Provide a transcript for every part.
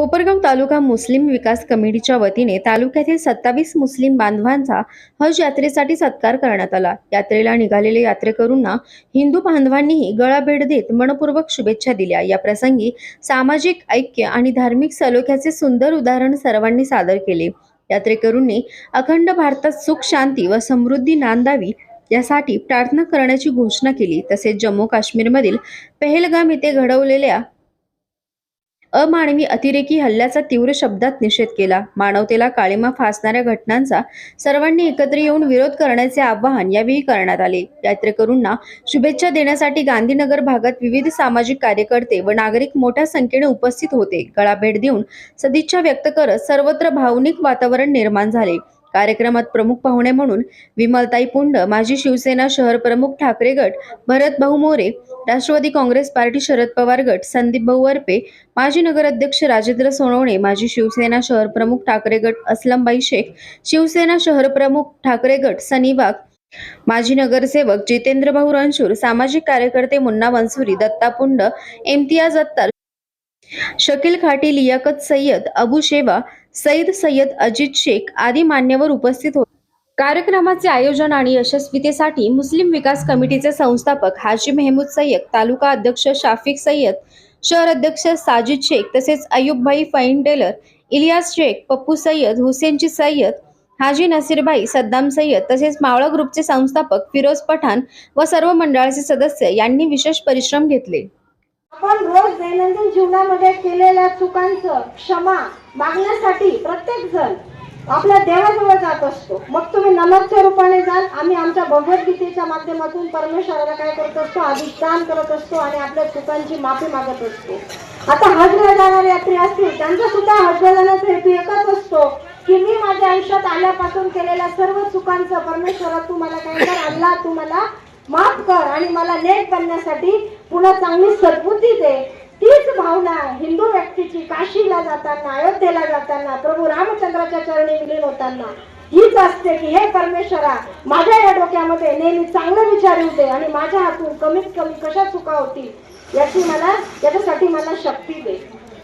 Kopargaon taluka Muslim विकास कमिटीच्या वतीने तालुक्यातील सत्तावीस मुस्लिम बांधवांचा हज यात्रेसाठी सत्कार करण्यात आला. यात्रेला निघालेल्या यात्रेकरूंना हिंदू बांधवांनीही गळा भेट देत मनपूर्वक शुभेच्छा दिल्या. या प्रसंगी सामाजिक ऐक्य आणि धार्मिक सलोख्याचे सुंदर उदाहरण सर्वांनी सादर केले. यात्रेकरूंनी अखंड भारतात सुख शांती व समृद्धी नांदावी यासाठी प्रार्थना करण्याची घोषणा केली. तसेच जम्मू काश्मीरमधील पहलगाम येथे घडवलेल्या अमानवी अतिरेकी हल्ल्याचा तीव्र शब्दात निषेध केला. मानवतेला काळीमा फासणाऱ्या घटनांचा सर्वांनी एकत्र येऊन विरोध करण्याचे आवाहन यावेळी करण्यात आले. यात्रेकरूंना शुभेच्छा देण्यासाठी गांधीनगर भागात विविध सामाजिक कार्यकर्ते व नागरिक मोठ्या संख्येने उपस्थित होते. गळाभेट देऊन सदिच्छा व्यक्त करत सर्वत्र भावनिक वातावरण निर्माण झाले. कार्यक्रमात प्रमुख पाहुणे म्हणून विमलताई पुंड माजी शिवसेना शहर प्रमुख ठाकरे गट भरत भाऊ मोरे राष्ट्रवादी काँग्रेस पार्टी शरद पवार गट संदीप भाऊ वरपे माजी नगराध्यक्ष राजेंद्र सोनवणे माजी शिवसेना शहर प्रमुख ठाकरे गट असलमबाई शेख शिवसेना शहर प्रमुख ठाकरे गट सनी वाघ माजी नगरसेवक जितेंद्र भाऊ रणशूर सामाजिक कार्यकर्ते मुन्ना वंसुरी दत्ता पुंड इम्तियाज अत्तार शकील खाटी लियाकत सय्यद अबू शेबा सईद सय्यद अजित शेख आदी मान्यवर उपस्थित होते. कार्यक्रमाचे आयोजन आणि यशस्वीतेसाठी मुस्लिम विकास कमिटीचे संस्थापक हाजी मेहमूद सय्यद तालुका अध्यक्ष शाफिक सय्यद शहर अध्यक्ष साजिद शेख तसेच अयुबभाई फाईन टेलर इलियास शेख पप्पू सय्यद हुसेनजी सय्यद हाजी नसीरबाई सद्दाम सय्यद तसेच मावळा ग्रुपचे संस्थापक फिरोज पठाण व सर्व मंडळाचे सदस्य यांनी विशेष परिश्रम घेतले. आपण रोज दैनंदिन जीवनामध्ये केलेल्या चुकांचं क्षमा मागण्यासाठी प्रत्येक जण आपल्या देवाजवळ जात असतो. मग तुम्ही नमकच्या रूपाने जाल आम्ही आमच्या भगवद्गीतेच्या माध्यमातून परमेश्वराला काय करत असतो? अधिष्ठान करत असतो आणि आपल्या चुकांची माफी मागत असतो. आता हजला जाणारे यात्री असतील त्यांचा सुद्धा हजला जाण्याचा हेतू एकच असतो की मी माझ्या आयुष्यात आल्यापासून केलेल्या सर्व चुकांचं परमेश्वरा तू मला काय कर अल्लाह तू मला माफ कर आणि मला नेट बनण्यासाठी पुन्हा चांगली सद्बुद्धी दे. तीच भावना हिंदू व्यक्तीची काशीला जाताना अयोध्येला जाताना प्रभू रामचंद्राच्या चरणी विलीन होताना. हीच असते की हे परमेश्वरा माझ्या या डोक्यामध्ये नेहमी चांगलं विचार येऊ दे आणि माझ्या हातून कमीत कमी कशा चुका होतील याची मला याच्यासाठी मला शक्ती दे.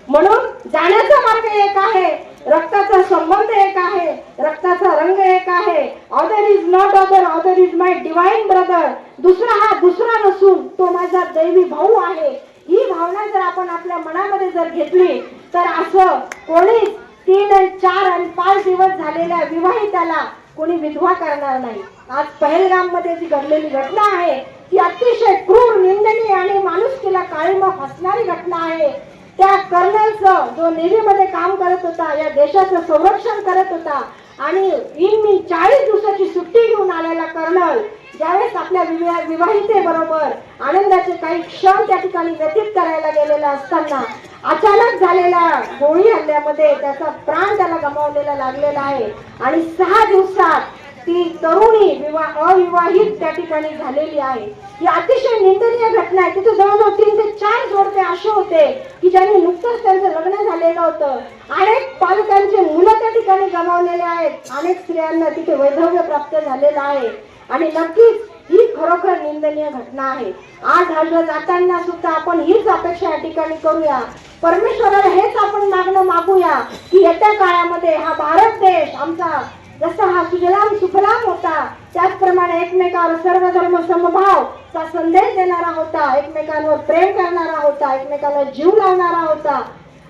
म्हणून जाण्याचा मार्ग एक आहे रक्ताचा संबंध एक आहे रक्ताचा रंग एक आहे. Other is not other other is my divine brother दुसरा हा दुसरा नसून तो माझा दैवी भाऊ आहे. ही भावना जर आपण आपल्या मनामध्ये जर घेतली तर असं कोणीच तीन आणि चार आणि पाच दिवस झालेल्या विवाहिताला कोणी विधवा करणार नाही. आज पहलगाममध्ये जी घडलेली घटना आहे ती अतिशय क्रूर निंदनीय आणि माणुसकीला काळीमा फसणारी घटना आहे. त्या कर्नलचं जो नेव्हीमध्ये काम करत होता या देशाचं संरक्षण करत होता आणि मी चाळीस दिवसाची सुट्टी घेऊन आलेला कर्नल ज्यावेळेस आपल्या विवाह विवाहिते बरोबर आनंदाचे काही क्षण त्या ठिकाणी व्यतीत करायला गेलेला असताना अचानक झालेल्या गोळी हल्ल्यामध्ये त्याचा प्राण त्याला गमावलेला लागलेला आहे. आणि सहा दिवसात ती तरुणी विवाह अविवाहित त्या ठिकाणी झालेली आहे. ही अतिशय निंदनीय घटना आहे. तिथे जवळजवळ तीन ते चार जोडपे असे होते की ज्यांनी नुकतंच त्यांचं लग्न झालेलं होतं. अनेक पालकांचे मुलं त्या ठिकाणी गमावलेले आहेत. अनेक स्त्रियांना तिथे वैधव्य प्राप्त झालेलं आहे. आणि नक्कीच ही खरोखर निंदनीय घटना आहे. आज हजर जाताना सुद्धा आपण हीच अपेक्षा या ठिकाणी करूया. परमेश्वराला हेच आपण मागणं मागूया की येत्या काळामध्ये हा भारत देश आमचा जसा हा सुजलाम सुफलाम होता त्याचप्रमाणे एकमेकावर सर्व धर्म समभाव चा संदेश देणारा होता एकमेकांवर प्रेम करणारा होता एकमेकाला जीव लावणारा होता.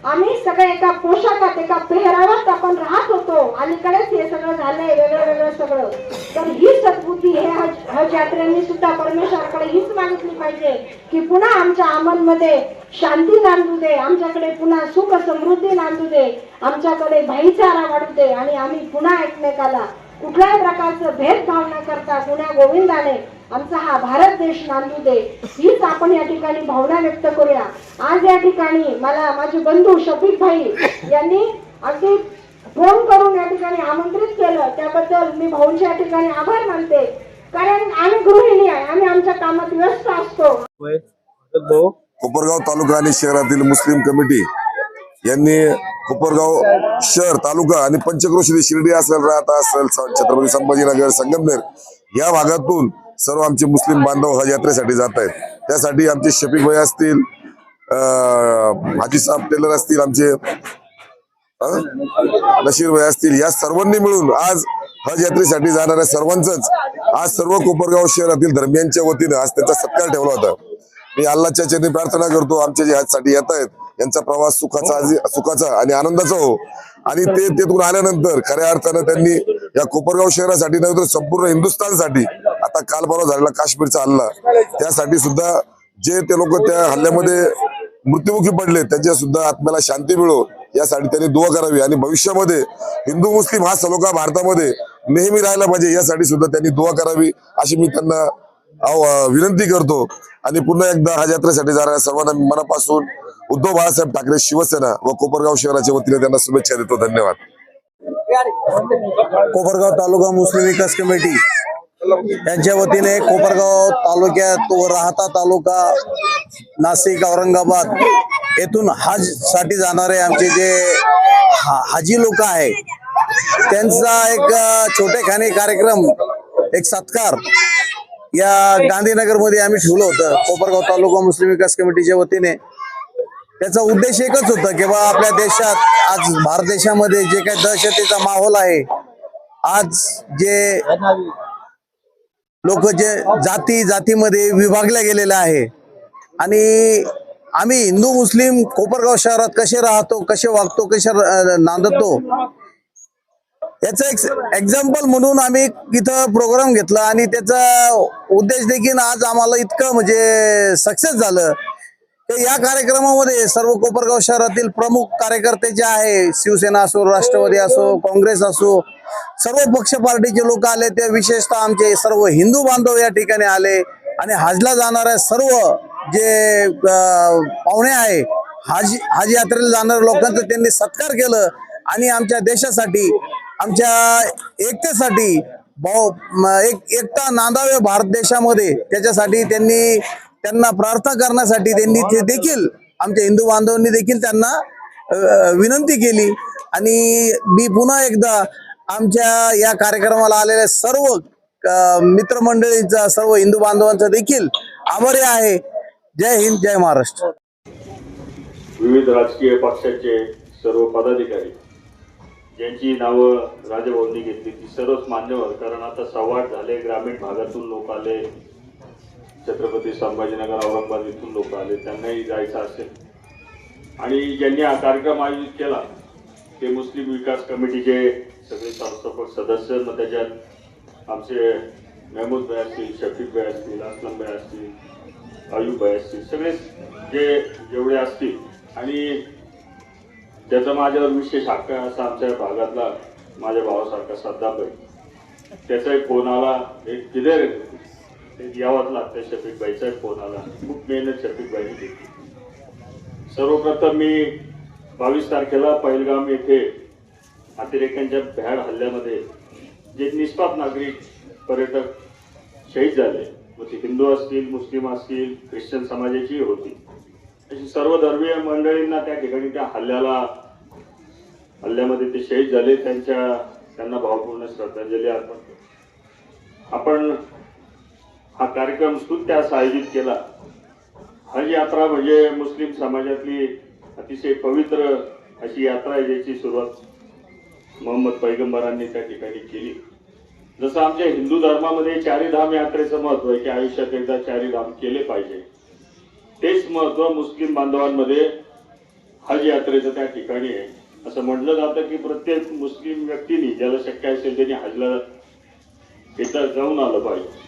आम्ही सगळे एका पोशाखात एका पेहरावात आपण राहत होतो. अलीकडेच हे सगळं झालंय वेगळं वेगळं सगळं. तर ही सद्बुद्धी हे हज यात्रेने सुद्धा परमेश्वराकडे हीच मागितली पाहिजे की पुन्हा आमच्या अमनमध्ये शांती नांदू दे आमच्याकडे पुन्हा सुख समृद्धी नांदू दे आमच्याकडे भाईचारा वाढू दे आणि आम्ही पुन्हा एकमेकाला कुठल्याही प्रकारचं भेदभाव न करता पुण्या गोविंदाने आमचा हा भारत देश नांदू दे. हीच आपण या ठिकाणी भावना व्यक्त करूया. आज या ठिकाणी मला माझे बंधू शफीक भाई यांनी अगदी फोन करून या ठिकाणी आमंत्रित केलं. त्याबद्दल मी भाऊंचे या ठिकाणी आभार मानते. कारण आम्ही गृहिणी आहे. आम्ही आमच्या कामात व्यस्त असतो. कोपरगाव तालुका आणि शहरातील मुस्लिम कमिटी यांनी कोपरगाव शहर तालुका आणि पंचक्रोशी शिर्डी असेल राहता असेल छत्रपती संभाजीनगर संगमनेर या भागातून सर्व आमचे मुस्लिम बांधव हज यात्रेसाठी जात आहेत. त्यासाठी आमचे शफीक भाई असतील हाजी साहेब टेलर असतील आमचे नशीर भाई असतील या सर्वांनी मिळून आज हज यात्रेसाठी जाणाऱ्या सर्वांचंच आज सर्व कोपरगाव शहरातील धर्मियांच्या वतीनं आज त्यांचा सत्कार ठेवला होता. मी अल्लाच्या चरणी प्रार्थना करतो आमचे जे हजसाठी येत आहेत यांचा प्रवास सुखाचा सुखाचा आणि आनंदाचा हो. आणि ते तिथून आल्यानंतर खऱ्या अर्थानं त्यांनी या कोपरगाव शहरासाठी नव्हे तर संपूर्ण हिंदुस्थानसाठी आता काल परवा झालेला काश्मीरचा हल्ला त्यासाठी सुद्धा जे ते लोक त्या हल्ल्यामध्ये मृत्युमुखी पडले त्यांच्या सुद्धा आत्म्याला शांती मिळो यासाठी त्यांनी दुवा करावी. आणि भविष्यामध्ये हिंदू मुस्लिम हा सलोखा भारतामध्ये नेहमी राहायला पाहिजे यासाठी सुद्धा त्यांनी दुवा करावी अशी मी त्यांना विनंती करतो. आणि पुन्हा एकदा हज यात्रेसाठी जाणाऱ्या सर्वांना मनापासून उद्धव बाळासाहेब ठाकरे शिवसेना व कोपरगाव शहराच्या वतीने त्यांना शुभेच्छा देतो. धन्यवाद. Kopargaon taluka Muslim Vikas committee. यांच्या वतीने कोपरगाव तालुक्यात व राहता तालुका नाशिक औरंगाबाद येथून हजसाठी जाणारे आमचे जे हा- हाजी लोक आहे त्यांचा एक अ, छोटेखानी कार्यक्रम एक सत्कार या गांधीनगरमध्ये आम्ही ठेवलं होतं. कोपरगाव तालुका मुस्लिम विकास कमिटीच्या वतीने. त्याचा उद्देश एकच होता की बा आपल्या देशात आज भारत देशामध्ये जे काही दहशतीचा माहोल आहे आज जे लोक जे जाती जातीमध्ये विभागल्या गेलेले आहे. आणि आम्ही हिंदू मुस्लिम कोपरगाव शहरात कसे राहतो कसे वागतो कसे नांदतो याचं एक एक्झाम्पल म्हणून आम्ही इथं प्रोग्राम घेतला आणि त्याचा उद्देश देखील आज आम्हाला इतकं म्हणजे सक्सेस झालं. की या कार्यक्रमामध्ये सर्व कोपरगाव शहरातील प्रमुख कार्यकर्ते जे आहे शिवसेना असो राष्ट्रवादी असो काँग्रेस असो सर्व पक्ष पार्टीचे लोक आले. ते विशेषतः आमचे सर्व हिंदू बांधव या ठिकाणी आले. आणि हजला जाणाऱ्या सर्व जे पाहुणे आहे हाजी हाज यात्रेला जाणाऱ्या लोकांचा त्यांनी सत्कार केलं. आणि आमच्या देशासाठी आमच्या एकतेसाठी भाऊ एक एकता नांदावे भारत देशामध्ये. त्याच्यासाठी त्यांनी त्यांना प्रार्थना करण्यासाठी त्यांनी ते देखील आमच्या हिंदू बांधवांनी देखील त्यांना विनंती केली. आणि मी पुन्हा एकदा आमच्या या कार्यक्रमाला आलेल्या सर्व मित्रमंडळींचा सर्व हिंदू बांधवांचा देखील आभारी आहे. जय हिंद जय महाराष्ट्र. विविध राजकीय पक्षाचे सर्व पदाधिकारी ज्यांची नावं राजभवनी घेतली ती सर्वच मान्यवर कारण आता सव्वाट झाले ग्रामीण भागातून लोक आले छत्रपती संभाजीनगर औरंगाबाद इथून लोक आले त्यांनाही जायचं असेल. आणि ज्यांनी हा कार्यक्रम आयोजित केला ते मुस्लिम विकास कमिटीचे सगळे संस्थापक सदस्य मग त्याच्यात आमचे मेहमूद भाई असतील शफीक भाई असतील असलम भाई असतील अयुब भाई असतील सगळे जे जेवढे असतील. आणि त्याचा माझ्यावर विशेष हक्क आहे असा आमच्या भागातला माझ्या भावासारखा सद्दाम त्याचाही त्याचा एक फोन आला एक किदेर एक यावंच लागतं शफीक फोन आला. खूप मेहनत शफीक घेतली. सर्वप्रथम मी बावीस तारखेला पहिलगाम येथे अतिरेक्यांच्या भ्याड हल्ल्यामध्ये जे निष्पाप नागरिक पर्यटक शहीद झाले मग ते हिंदू असतील मुस्लिम असतील ख्रिश्चन समाजाची होती सर्व धर्मीय मंडळींना त्या ठिकाणी त्या हल्ल्याला हल्ल्यामध्ये ते शहीद झाले त्यांच्या त्यांना भावपूर्ण श्रद्धांजली अर्पण आपण हा कार्यक्रम स्तुत्यास आयोजित केला. हज यात्रा म्हणजे मुस्लिम समाजातली अतिशय पवित्र अशी यात्रा आहे ज्याची सुरुवात मोहम्मद पैगंबरांनी त्या ठिकाणी केली. जसं आमच्या हिंदू धर्मामध्ये चारी धाम यात्रेचं महत्त्व आहे की आयुष्यात एकदा चारी धाम केले पाहिजे. तेच महत्त्व मुस्लिम बांधवांमध्ये हज यात्रेचं त्या ठिकाणी आहे. असं म्हटलं जातं की प्रत्येक मुस्लिम व्यक्तीने ज्याला शक्य असेल त्यांनी हजला इथं जाऊन आलं पाहिजे.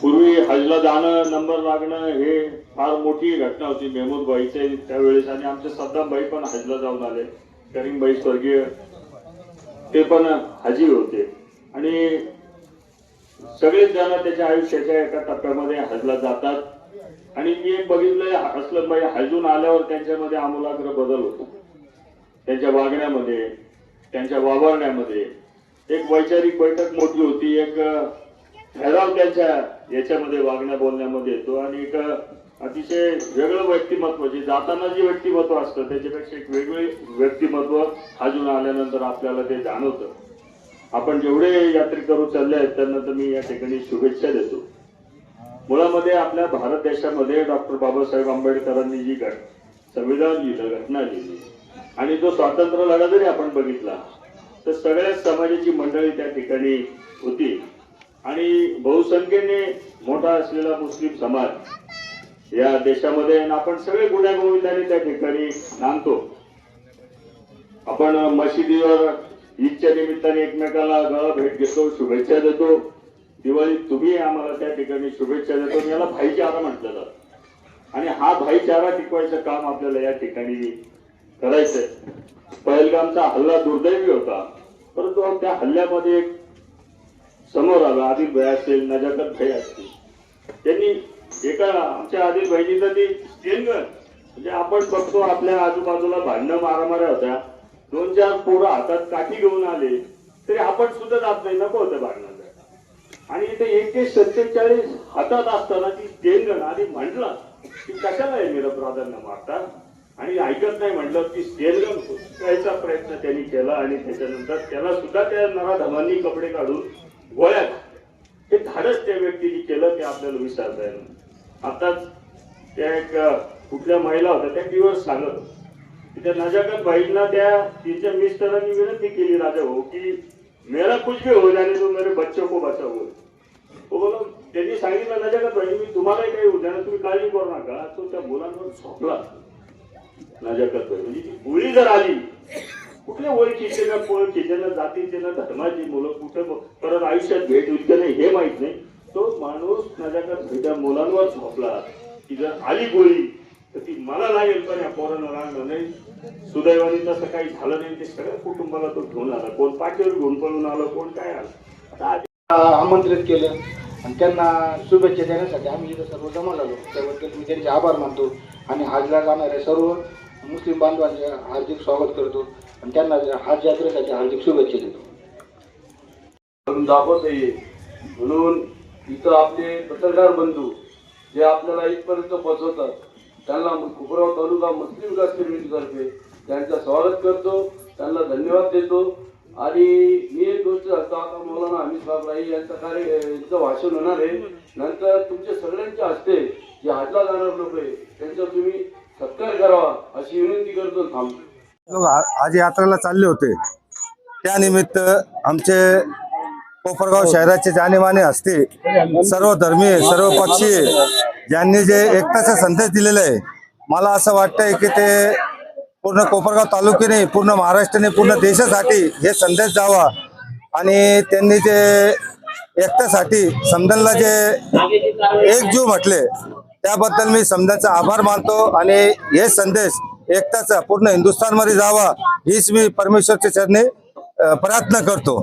पूर्वी हजला जाणं नंबर लागणं हे फार मोठी घटना होती. मेहमूद भाईचे त्यावेळेस आणि आमचे सद्दाम भाई पण हजला जाऊन आले. करीम भाई स्वर्गीय ते पण हाजी होते. आणि सगळेच जण त्याच्या आयुष्याच्या एका टप्प्यामध्ये हजला जातात. आणि मी एक बघितलंय असलं भाई हजून आल्यावर त्यांच्यामध्ये आमूलाग्र बदल होतो. त्यांच्या वागण्यामध्ये त्यांच्या वावरण्यामध्ये. एक वैचारिक बैठक मोठी होती एक ठराव त्यांच्या याच्यामध्ये वागण्या बोलण्यामध्ये येतो. आणि एक अतिशय वेगळं व्यक्तिमत्व जे जाताना जे व्यक्तिमत्व असतं त्याच्यापेक्षा एक वेगळे व्यक्तिमत्व हजून आल्यानंतर आपल्याला ते जाणवतं. आपण जेवढे यात्रेकरू चालले आहेत त्यांना तर मी या ठिकाणी शुभेच्छा देतो. मुळामध्ये आपल्या भारत देशामध्ये डॉक्टर बाबासाहेब आंबेडकरांनी जी घट संविधान लिहिलं घटना लिहिली आणि जो स्वातंत्र्य लढा जरी आपण बघितला तर सगळ्याच समाजाची मंडळी त्या ठिकाणी होती. आणि बहुसंख्येने मोठा असलेला मुस्लिम समाज या देशामध्ये आपण सगळे गुण्यागोविंदाने त्या ठिकाणी नांदतो. आपण मशिदीवर ईदच्या निमित्ताने एकमेकाला गळा भेट घेतो शुभेच्छा देतो. दिवाळीत तुम्ही आम्हाला त्या ठिकाणी शुभेच्छा देतो याला भाईचारा म्हटलं जात आणि हा भाईचारा टिकवायचं काम आपल्याला या ठिकाणी करायचंय. पहलगामचा हल्ला दुर्दैवी होता परंतु त्या हल्ल्यामध्ये एक समोर आलं आदिल भाई असेल नजाकत भाई असतील. त्यांनी एका आमच्या आदिल भाईनीचं ती स्टेनगन म्हणजे आपण बघतो आपल्या आजूबाजूला भांडणं मारामाऱ्या होत्या. दोन चार पोरं हातात काठी घेऊन आले तरी आपण सुद्धा जात नाही नको होतं भांडणं. आणि इथे एक ते सत्तेचाळीस हातात असताना ती स्टेनगन आणि म्हटलं की कशाला आहे निरपराधांना मारतात आणि ऐकत नाही म्हटलं की स्टेनगन हुसकायचा प्रयत्न त्यांनी केला आणि त्याच्यानंतर त्याला सुद्धा त्या नराधमांनी कपडे काढून गोळ्या हे धाडस त्या व्यक्तीने केलं ते आपल्याला विचारता येईल आताच त्या एक कुठल्या महिला होत्या त्या टीव्हीवर सांगत त्या नजाकत बाईंना त्या तिच्या मिस्टरांनी विनंती केली राजा भाऊ की मेरा कुछ भी हो जाने तो मेरे बच्चों को बचाओ। तो बोला त्यांनी सांगितलं ना जगत भाई मी तुम्हालाही काही होऊ द्या तुम्ही काळजी करू नका तो त्या मुलांवर झोपला। नजाकत बाई म्हणजे ती गोळी जर आली। कुठल्या ओळखीचे ना पोळखीचे ना जातीचे ना धर्माची मुलं कुठं परत आयुष्यात भेट होईल का नाही हे माहीत नाही. तो माणूस नजाकत भाईच्या मुलांवर झोपला. की जर आली गोळी तर ती मला लागेल पण या पोरांना लागलं नाही. सुदैवाने तसं काही झालं नाही ते सगळ्या कुटुंबाला तो घेऊन आला. कोण पाठीवर घेऊन पळून आलं कोण काय आलं. आता आमंत्रित केलं आणि त्यांना शुभेच्छा देण्यासाठी आम्ही इथं सर्व जमा झालो. त्याबद्दल मी त्यांचे आभार मानतो आणि हजला जाणाऱ्या सर्व मुस्लिम बांधवांचे हार्दिक स्वागत करतो. आणि त्यांना हज यात्रेसाठी हार्दिक शुभेच्छा देतो. दाखवत दाखवता येईल म्हणून इथं आपले पत्रकार बंधू जे आपल्याला इथपर्यंत पोहोचवतात त्यांना खुबराव तालुका मुस्लिम विकास समितीतर्फे त्यांचं स्वागत करतो. त्यांना धन्यवाद देतो. आणि मी एक गोष्ट सांगतो आता मौलाना हमीद बाबराई यांचं कार्य यांचं भाषण होणार आहे. नंतर तुमच्या सगळ्यांच्या हस्ते जे हातला जाणार लोक आहे त्यांचा तुम्ही सत्कार करावा अशी विनंती करतो. थांबतो आज यात्रेला चालले होते. त्यानिमित्त आमचे कोपरगाव शहराचे जाणीमाने असते सर्व धर्मीय सर्व पक्षीय ज्यांनी जे एकताचा संदेश दिलेला आहे मला असं वाटतंय की ते पूर्ण कोपरगाव तालुक्याने पूर्ण महाराष्ट्राने पूर्ण देशासाठी हे संदेश जावा आणि त्यांनी जे एकट्यासाठी समजायला जे एकजीव म्हटले त्याबद्दल मी समजांचा आभार मानतो आणि हे संदेश एकताचा पूर्ण हिंदुस्थानमध्ये जावा हीच मी परमेश्वरच्या चरणी प्रयत्न करतो.